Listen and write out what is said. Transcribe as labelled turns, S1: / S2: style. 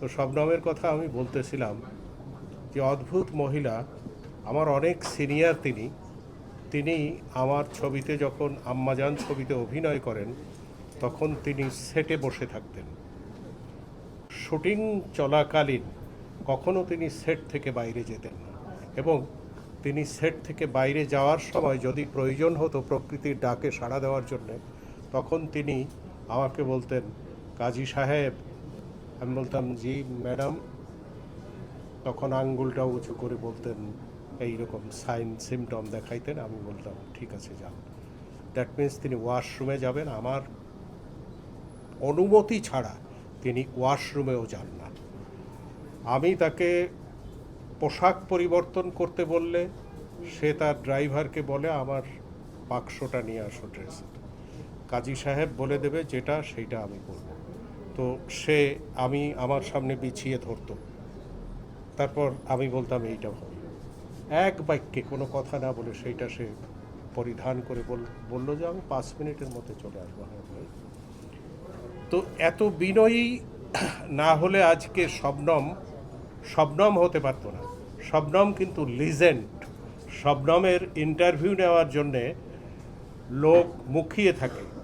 S1: তো শবনমের কথা আমি বলতেছিলাম যে অদ্ভুত মহিলা, আমার অনেক সিনিয়র তিনি। তিনি আমার ছবিতে যখন আম্মাজান ছবিতে অভিনয় করেন, তখন তিনি সেটে বসে থাকতেন। শুটিং চলাকালীন কখনো তিনি সেট থেকে বাইরে যেতেন না এবং তিনি সেট থেকে বাইরে যাওয়ার সময় যদি প্রয়োজন হতো প্রকৃতির ডাকে সাড়া দেওয়ার জন্য, তখন তিনি আমাকে বলতেন, কাজী সাহেব আমি বলতাম, জি, ম্যাডাম। তখন আঙ্গুলটা উঁচু করে বলতেন এই রকম সাইন সিমটম দেখাইতেন। আমি বলতাম, ঠিক আছে, যান। দ্যাট মিন্স তিনি ওয়াশরুমে যাবেন। আমার অনুমতি ছাড়া তিনি ওয়াশরুমেও যান না। আমি তাকে পোশাক পরিবর্তন করতে বললে, সে তার ড্রাইভারকে বলে, আমার বাক্সটা নিয়ে আসো ড্রেসের কাজী সাহেব বলে দেবে, যেটা, সেইটা আমি করব। তো সে আমি আমার সামনে বিছিয়ে ধরতো। তারপর আমি বলতাম, এইটা হবে এক বাক্যে কোনো কথা না বলে সেইটা সে পরিধান করে বল- বলল যে, আমি পাঁচ মিনিটের মধ্যে চলে আসব। হ্যাঁ ভাই। তো এত বিনয়ী না হলে আজকে শবনম শবনম হতে পারতো না। শবনম কিন্তু লিজেন্ড। শবনমের ইন্টারভিউ নেওয়ার জন্যে লোক মুখিয়ে থাকে।